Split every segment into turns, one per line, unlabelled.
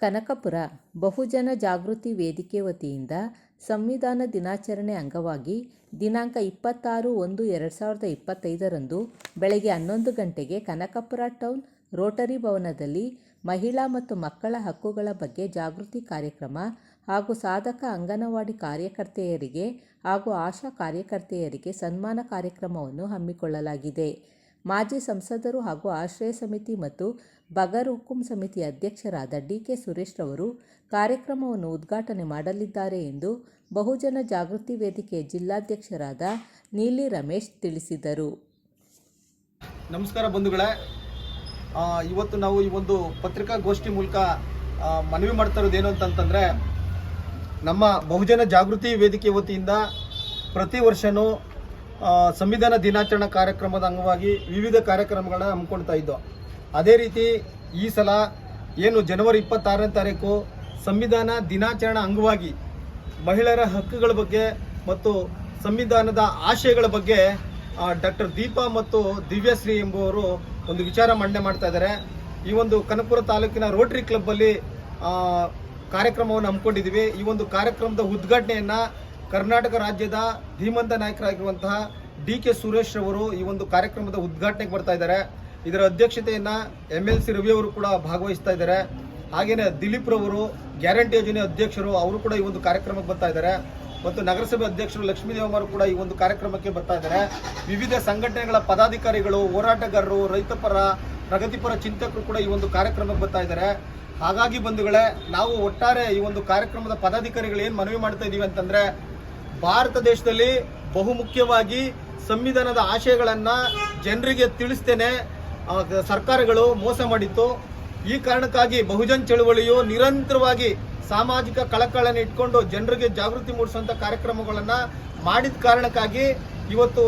ಕನಕಪುರ ಬಹುಜನ ಜಾಗೃತಿ ವೇದಿಕೆ ವತಿಯಿಂದ ಸಂವಿಧಾನ ದಿನಾಚರಣೆ ಅಂಗವಾಗಿ ದಿನಾಂಕ ಇಪ್ಪತ್ತಾರು ಒಂದು ಎರಡು ಸಾವಿರದ ಇಪ್ಪತ್ತೈದರಂದು ಬೆಳಗ್ಗೆ ಹನ್ನೊಂದು ಗಂಟೆಗೆ ಕನಕಪುರ ಟೌನ್ ರೋಟರಿ ಭವನದಲ್ಲಿ ಮಹಿಳಾ ಮತ್ತು ಮಕ್ಕಳ ಹಕ್ಕುಗಳ ಬಗ್ಗೆ ಜಾಗೃತಿ ಕಾರ್ಯಕ್ರಮ ಹಾಗೂ ಸಾಧಕ ಅಂಗನವಾಡಿ ಕಾರ್ಯಕರ್ತೆಯರಿಗೆ ಹಾಗೂ ಆಶಾ ಕಾರ್ಯಕರ್ತೆಯರಿಗೆ ಸನ್ಮಾನ ಕಾರ್ಯಕ್ರಮವನ್ನು ಹಮ್ಮಿಕೊಳ್ಳಲಾಗಿದೆ. ಮಾಜಿ ಸಂಸದರು ಹಾಗೂ ಆಶ್ರಯ ಸಮಿತಿ ಮತ್ತು ಬಗರ್ ಹುಕುಂ ಸಮಿತಿ ಅಧ್ಯಕ್ಷರಾದ ಡಿ ಕೆ ಸುರೇಶ್ ರವರು ಕಾರ್ಯಕ್ರಮವನ್ನು ಉದ್ಘಾಟನೆ ಮಾಡಲಿದ್ದಾರೆ ಎಂದು ಬಹುಜನ ಜಾಗೃತಿ ವೇದಿಕೆಯ ಜಿಲ್ಲಾಧ್ಯಕ್ಷರಾದ ನೀಲಿ ರಮೇಶ್ ತಿಳಿಸಿದರು.
ನಮಸ್ಕಾರ ಬಂಧುಗಳೇ. ಇವತ್ತು ನಾವು ಈ ಒಂದು ಪತ್ರಿಕಾಗೋಷ್ಠಿ ಮೂಲಕ ಮನವಿ ಮಾಡ್ತಾ ಇರೋದೇನು ಅಂತಂತಂದರೆ, ನಮ್ಮ ಬಹುಜನ ಜಾಗೃತಿ ವೇದಿಕೆ ವತಿಯಿಂದ ಪ್ರತಿ ವರ್ಷವೂ ಸಂವಿಧಾನ ದಿನಾಚರಣಾ ಕಾರ್ಯಕ್ರಮದ ಅಂಗವಾಗಿ ವಿವಿಧ ಕಾರ್ಯಕ್ರಮಗಳನ್ನ ಹಮ್ಮಿಕೊಳ್ತಾ ಇದ್ದೋ. ಅದೇ ರೀತಿ ಈ ಸಲ ಏನು ಜನವರಿ ಇಪ್ಪತ್ತಾರನೇ ತಾರೀಕು ಸಂವಿಧಾನ ದಿನಾಚರಣೆ ಅಂಗವಾಗಿ ಮಹಿಳೆಯರ ಹಕ್ಕುಗಳ ಬಗ್ಗೆ ಮತ್ತು ಸಂವಿಧಾನದ ಆಶಯಗಳ ಬಗ್ಗೆ ಡಾಕ್ಟರ್ ದೀಪಾ ಮತ್ತು ದಿವ್ಯಶ್ರೀ ಎಂಬುವರು ಒಂದು ವಿಚಾರ ಮಂಡನೆ ಮಾಡ್ತಾ ಇದ್ದಾರೆ. ಈ ಒಂದು ಕನಕಪುರ ತಾಲೂಕಿನ ರೋಟರಿ ಕ್ಲಬ್ಬಲ್ಲಿ ಕಾರ್ಯಕ್ರಮವನ್ನು ಹಮ್ಮಿಕೊಂಡಿದ್ದೀವಿ. ಈ ಒಂದು ಕಾರ್ಯಕ್ರಮದ ಉದ್ಘಾಟನೆಯನ್ನ ಕರ್ನಾಟಕ ರಾಜ್ಯದ ಧೀಮಂತ ನಾಯಕರಾಗಿರುವಂತಹ ಡಿ ಕೆ ಸುರೇಶ್ ಅವರು ಈ ಒಂದು ಕಾರ್ಯಕ್ರಮದ ಉದ್ಘಾಟನೆಗೆ ಬರ್ತಾ ಇದ್ದಾರೆ. ಇದರ ಅಧ್ಯಕ್ಷತೆಯನ್ನು ಎಂ ಎಲ್ ಸಿ ರವಿ ಅವರು ಕೂಡ ಭಾಗವಹಿಸ್ತಾ ಇದ್ದಾರೆ. ಹಾಗೆಯೇ ದಿಲೀಪ್ ರವರು, ಗ್ಯಾರಂಟಿ ಯೋಜನೆ ಅಧ್ಯಕ್ಷರು ಅವರು ಕೂಡ ಈ ಒಂದು ಕಾರ್ಯಕ್ರಮಕ್ಕೆ ಬರ್ತಾ ಇದ್ದಾರೆ. ಮತ್ತು ನಗರಸಭೆ ಅಧ್ಯಕ್ಷರು ಲಕ್ಷ್ಮೀದೇವಮ್ಮರು ಕೂಡ ಈ ಒಂದು ಕಾರ್ಯಕ್ರಮಕ್ಕೆ ಬರ್ತಾ ಇದ್ದಾರೆ. ವಿವಿಧ ಸಂಘಟನೆಗಳ ಪದಾಧಿಕಾರಿಗಳು, ಹೋರಾಟಗಾರರು, ರೈತಪರ, ಪ್ರಗತಿಪರ ಚಿಂತಕರು ಕೂಡ ಈ ಒಂದು ಕಾರ್ಯಕ್ರಮಕ್ಕೆ ಬರ್ತಾ ಇದ್ದಾರೆ. ಹಾಗಾಗಿ ಬಂಧುಗಳೇ, ನಾವು ಒಟ್ಟಾರೆ ಈ ಒಂದು ಕಾರ್ಯಕ್ರಮದ ಪದಾಧಿಕಾರಿಗಳು ಏನು ಮನವಿ ಮಾಡ್ತಾ ಇದ್ದೀವಿ ಅಂತಂದ್ರೆ ಭಾರತ ದೇಶದಲ್ಲಿ ಬಹುಮುಖ್ಯವಾಗಿ ಸಂವಿಧಾನದ ಆಶಯಗಳನ್ನು ಜನರಿಗೆ ತಿಳಿಸ್ತೇನೆ. ಸರ್ಕಾರಗಳು ಮೋಸ ಮಾಡಿತ್ತು. ಈ ಕಾರಣಕ್ಕಾಗಿ ಬಹುಜನ್ ಚಳುವಳಿಯು ನಿರಂತರವಾಗಿ ಸಾಮಾಜಿಕ ಕಳಕಳನ್ನು ಇಟ್ಕೊಂಡು ಜನರಿಗೆ ಜಾಗೃತಿ ಮೂಡಿಸುವಂಥ ಕಾರ್ಯಕ್ರಮಗಳನ್ನು ಮಾಡಿದ ಕಾರಣಕ್ಕಾಗಿ ಇವತ್ತು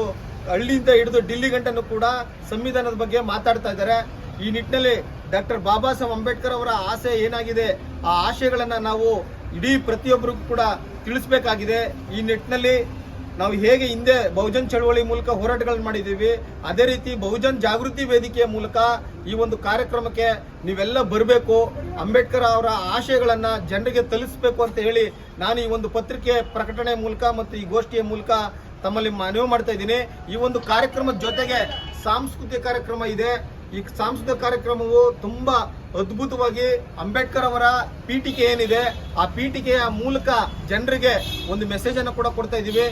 ಹಳ್ಳಿಯಿಂದ ಹಿಡಿದು ಡಿಲ್ಲಿ ಗಂಟನ್ನು ಕೂಡ ಸಂವಿಧಾನದ ಬಗ್ಗೆ ಮಾತಾಡ್ತಾ ಇದ್ದಾರೆ. ಈ ನಿಟ್ಟಿನಲ್ಲಿ ಡಾಕ್ಟರ್ ಬಾಬಾ ಸಾಹೇಬ್ ಅಂಬೇಡ್ಕರ್ ಅವರ ಆಸೆ ಏನಾಗಿದೆ? ಆ ಆಶಯಗಳನ್ನು ನಾವು ಇಡೀ ಪ್ರತಿಯೊಬ್ಬರಿಗೂ ಕೂಡ ತಿಳಿಸಬೇಕಾಗಿದೆ. ಈ ನಿಟ್ಟಿನಲ್ಲಿ ನಾವು ಹೇಗೆ ಹಿಂದೆ ಬಹುಜನ್ ಚಳವಳಿ ಮೂಲಕ ಹೋರಾಟಗಳನ್ನು ಮಾಡಿದ್ದೀವಿ, ಅದೇ ರೀತಿ ಬಹುಜನ್ ಜಾಗೃತಿ ವೇದಿಕೆಯ ಮೂಲಕ ಈ ಒಂದು ಕಾರ್ಯಕ್ರಮಕ್ಕೆ ನೀವೆಲ್ಲ ಬರಬೇಕು. ಅಂಬೇಡ್ಕರ್ ಅವರ ಆಶಯಗಳನ್ನು ಜನರಿಗೆ ತಲುಪಿಸಬೇಕು ಅಂತ ಹೇಳಿ ನಾನು ಈ ಒಂದು ಪತ್ರಿಕೆ ಪ್ರಕಟಣೆ ಮೂಲಕ ಮತ್ತು ಈ ಗೋಷ್ಠಿಯ ಮೂಲಕ ತಮ್ಮಲ್ಲಿ ಮನವಿ ಮಾಡ್ತಾ ಇದ್ದೀನಿ. ಈ ಒಂದು ಕಾರ್ಯಕ್ರಮದ ಜೊತೆಗೆ ಸಾಂಸ್ಕೃತಿಕ ಕಾರ್ಯಕ್ರಮ ಇದೆ. ಈ ಸಾಂಸ್ಕೃತಿಕ ಕಾರ್ಯಕ್ರಮವು ತುಂಬಾ ಅದ್ಭುತವಾಗಿ ಅಂಬೇಡ್ಕರ್ ಅವರ ಪೀಠಿಕೆ ಏನಿದೆ, ಆ ಪೀಠಿಕೆಯ ಮೂಲಕ ಜನರಿಗೆ ಒಂದು ಮೆಸೇಜ್ ಅನ್ನು ಕೂಡ ಕೊಡ್ತಾ ಇದ್ದೀವಿ.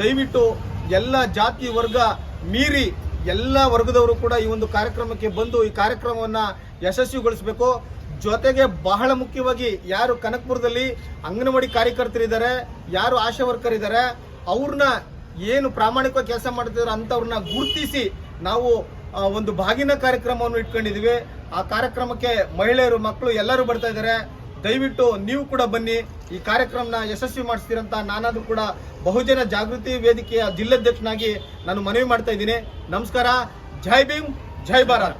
ದಯವಿಟ್ಟು ಎಲ್ಲ ಜಾತಿ ವರ್ಗ ಮೀರಿ ಎಲ್ಲ ವರ್ಗದವರು ಕೂಡ ಈ ಒಂದು ಕಾರ್ಯಕ್ರಮಕ್ಕೆ ಬಂದು ಈ ಕಾರ್ಯಕ್ರಮವನ್ನ ಯಶಸ್ವಿಗೊಳಿಸಬೇಕು. ಜೊತೆಗೆ ಬಹಳ ಮುಖ್ಯವಾಗಿ ಯಾರು ಕನಕಪುರದಲ್ಲಿ ಅಂಗನವಾಡಿ ಕಾರ್ಯಕರ್ತರಿದ್ದಾರೆ, ಯಾರು ಆಶಾ ವರ್ಕರ್ ಇದ್ದಾರೆ, ಅವ್ರನ್ನ ಏನು ಪ್ರಾಮಾಣಿಕವಾಗಿ ಕೆಲಸ ಮಾಡ್ತಿದ್ದಾರೆ ಅಂತವ್ರನ್ನ ಗುರುತಿಸಿ ನಾವು ಒಂದು ಬಾಗಿನ ಕಾರ್ಯಕ್ರಮವನ್ನು ಇಟ್ಕೊಂಡಿದೀವಿ. ಆ ಕಾರ್ಯಕ್ರಮಕ್ಕೆ ಮಹಿಳೆಯರು, ಮಕ್ಕಳು ಎಲ್ಲರೂ ಬರ್ತಾ ಇದ್ದಾರೆ. ದಯವಿಟ್ಟು ನೀವು ಕೂಡ ಬನ್ನಿ. ಈ ಕಾರ್ಯಕ್ರಮನ ಯಶಸ್ವಿ ಮಾಡಿಸ್ತೀರಂತ ನಾನಾದರೂ ಕೂಡ ಬಹುಜನ ಜಾಗೃತಿ ವೇದಿಕೆಯ ಜಿಲ್ಲಾಧ್ಯಕ್ಷನಾಗಿ ನಾನು ಮನವಿ ಮಾಡ್ತಾ ಇದ್ದೀನಿ. ನಮಸ್ಕಾರ. ಜೈ ಭೀಮ್, ಜೈ ಭಾರತ್.